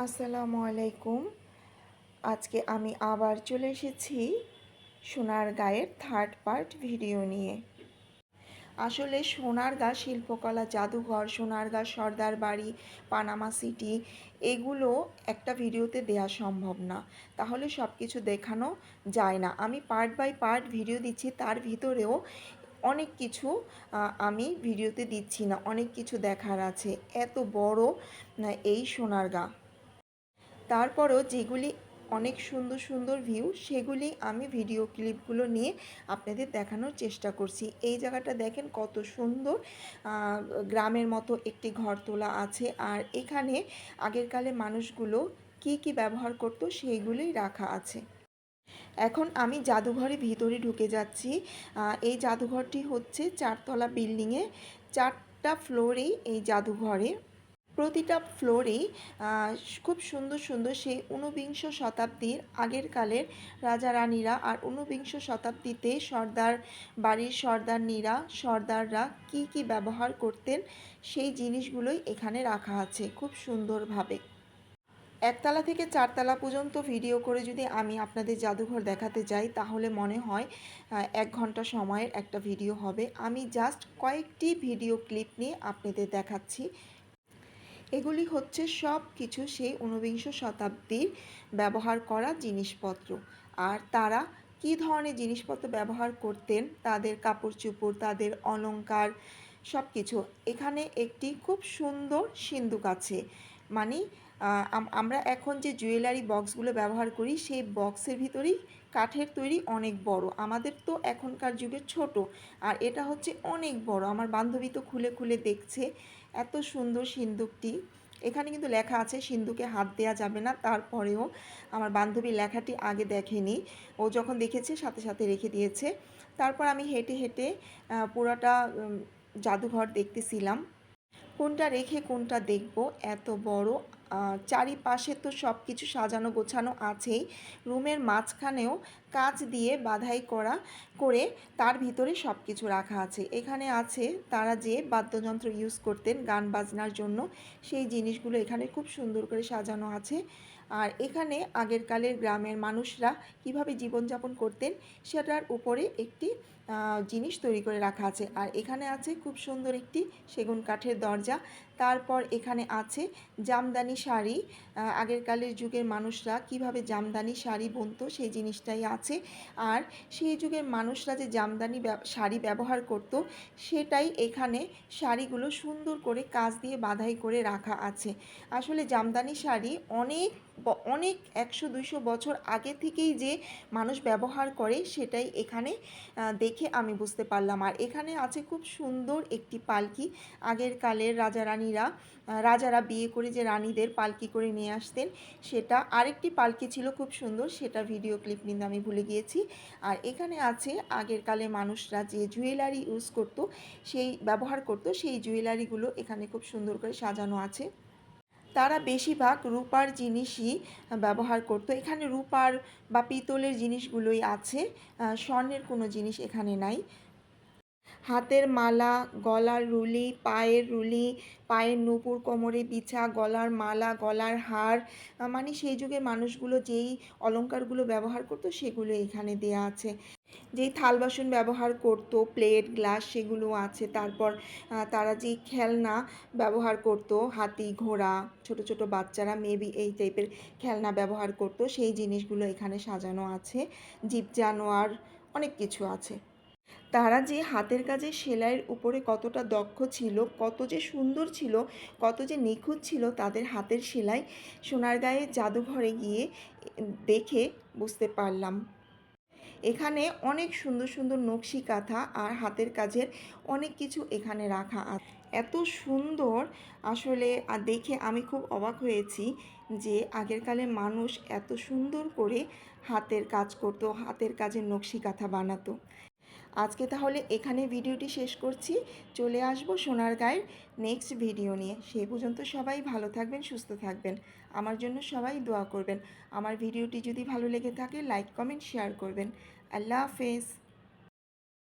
আসসালামু আলাইকুম। আজকে আমি আবার চলে এসেছি সোনার গায়ের থার্ড পার্ট ভিডিও নিয়ে। আসলে সোনারগা শিল্পকলা, জাদুঘর, সোনার সোনারগা সর্দার বাড়ি পানামা সিটি এগুলো একটা ভিডিওতে দেওয়া সম্ভব না। তাহলে সব কিছু দেখানো যায় না। আমি পার্ট বাই পার্ট ভিডিও দিচ্ছি, তার ভিতরেও অনেক কিছু আমি ভিডিওতে দিচ্ছি না। অনেক কিছু দেখার আছে। এত বড় এই সোনারগা তারপরও যেগুলি অনেক সুন্দর সুন্দর ভিউ সেগুলি আমি ভিডিও ক্লিপগুলো নিয়ে আপনাদের দেখানোর চেষ্টা করছি। এই জায়গাটা দেখেন কত সুন্দর গ্রামের মতো একটি ঘর তোলা আছে। আর এখানে আগেরকালে মানুষগুলো কি কি ব্যবহার করতো সেইগুলোই রাখা আছে। এখন আমি জাদুঘরের ভিতরে ঢুকে যাচ্ছি। এই জাদুঘরটি হচ্ছে চারতলা বিল্ডিংয়ে চারটা ফ্লোরেই এই জাদুঘরে। প্রতিটা ফ্লোরেই আহ, খুব সুন্দর সুন্দর সেই ঊনবিংশ শতাব্দীর আগের কালের রাজা রানীরা আর ঊনবিংশ শতাব্দীতে সর্দার বাড়ির সর্দারনীরা সর্দাররা কি কি ব্যবহার করতেন সেই জিনিসগুলোই এখানে রাখা আছে খুব সুন্দরভাবে। একতলা থেকে চারতলা পর্যন্ত ভিডিও করে যদি আমি আপনাদের জাদুঘর দেখাতে যাই তাহলে মনে হয় এক ঘণ্টা সময়ের একটা ভিডিও হবে। আমি জাস্ট কয়েকটি ভিডিও ক্লিপ নিয়ে আপনাদের দেখাচ্ছি। এগুলি হচ্ছে সব কিছু সেই ঊনবিংশ শতাব্দীর ব্যবহার করা জিনিসপত্র। আর তারা কী ধরনের জিনিসপত্র ব্যবহার করতেন, তাদের কাপড় চোপড় তাদের অলংকার সব কিছু এখানে একটি খুব সুন্দর সিন্দুক আছে। মানে আমরা এখন যে জুয়েলারি বক্সগুলো ব্যবহার করি, সেই বক্সের ভিতরেই কাঠের তৈরি অনেক বড়। আমাদের তো এখনকার যুগে ছোট, আর এটা হচ্ছে অনেক বড়। আমার বান্ধবী তো খুলে খুলে দেখছে এত সুন্দর সিন্দুকটি। এখানে কিন্তু লেখা আছে সিন্ধুকে হাত দেওয়া যাবে না। তারপরেও আমার বান্ধবী লেখাটি আগে দেখেনি। ও যখন দেখেছে, সাথে সাথে রেখে দিয়েছে। তারপর আমি হেঁটে হেঁটে পুরাটা জাদুঘর দেখতেছিলাম। কোনটা রেখে কোনটা দেখব? এত বড় চারিপাশে তো সব কিছু সাজানো গোছানো আছেই। রুমের মাঝখানেও কাজ দিয়ে বাধাই করা করে তার ভিতরে সব কিছু রাখা আছে। এখানে আছে তারা যে বাদ্যযন্ত্র ইউজ করতেন গান বাজনার জন্য, সেই জিনিসগুলো এখানে খুব সুন্দর করে সাজানো আছে। আর এখানে আগের কালের গ্রামের মানুষরা কীভাবে জীবনযাপন করতেন সেটার উপরে একটি জিনিস তৈরি করে রাখা আছে। আর এখানে আছে খুব সুন্দর একটি সেগুন কাঠের দরজা। তারপর এখানে আছে জামদানি শাড়ি। আগেরকালের যুগের মানুষরা কীভাবে জামদানি শাড়ি বুনতো সেই জিনিসটাই আছে। আর সেই যুগের মানুষরা যে জামদানি শাড়ি ব্যবহার করত সেটাই এখানে শাড়িগুলো সুন্দর করে কাজ দিয়ে বাধাই করে রাখা আছে। আসলে জামদানি শাড়ি অনেক অনেক একশো, দুইশো বছর আগে থেকেই যে মানুষ ব্যবহার করে সেটাই এখানে দেখে আমি বুঝতে পারলাম। আর এখানে আছে খুব সুন্দর একটি পালকি। আগের কালের রাজা রানীরা রাজারা বিয়ে করে যে রানীদের পালকি করে নিয়ে আসতেন, সেটা আরেকটি পালকি ছিল খুব সুন্দর, সেটা ভিডিও ক্লিপ নিতে আমি ভুলে গিয়েছি। আর এখানে আছে আগের কালে মানুষরা যে জুয়েলারি ইউজ করত, সেই ব্যবহার করত, সেই জুয়েলারিগুলো এখানে খুব সুন্দর করে সাজানো আছে। তারা বেশিরভাগ রূপার জিনিসই ব্যবহার করতো। এখানে রূপার বা পিতলের জিনিসগুলোই আছে স্বর্ণের কোনো জিনিস এখানে নাই। হাতের মালা, গলার রুলি, পায়ের রুলি, পায়ের নুপুর, কোমরে বিছা, গলার মালা, গলার হার মানে সেই যুগে মানুষগুলো যেই অলংকারগুলো ব্যবহার করতো, সেগুলো এখানে দেয়া আছে। যেই থাল বাসন ব্যবহার করতো, প্লেট, গ্লাস সেগুলো আছে, তারপর তারা যেই খেলনা ব্যবহার করতো, হাতি, ঘোড়া, ছোট ছোট বাচ্চারা মেবি এই টাইপের খেলনা ব্যবহার করতো, সেই জিনিসগুলো এখানে সাজানো আছে, জীব জানোয়ার অনেক কিছু আছে। তারা যে হাতের কাজে সেলাইয়ের উপরে কতটা দক্ষ ছিল, কত যে সুন্দর ছিল, কত যে নিখুঁত ছিল তাদের হাতের সেলাই সোনার গায়ে জাদুঘরে গিয়ে দেখে বুঝতে পারলাম। এখানে অনেক সুন্দর সুন্দর নকশি কাঁথা আর হাতের কাজের অনেক কিছু এখানে রাখা আছে এত সুন্দর। আসলে আর দেখে আমি খুব অবাক হয়েছি যে আগেরকালে মানুষ এত সুন্দর করে হাতের কাজ করতো, হাতের কাজের নকশি কাঁথা বানাতো। আজকে তাহলে এখানে ভিডিওটি শেষ করছি। চলে আসব সোনার গায়ের নেক্সট ভিডিও নিয়ে। সেই পর্যন্ত সবাই ভালো থাকবেন, সুস্থ থাকবেন। আমার জন্য সবাই দোয়া করবেন। আমার ভিডিওটি যদি ভালো লেগে থাকে লাইক কমেন্ট শেয়ার করবেন। আল্লাহ হাফেজ।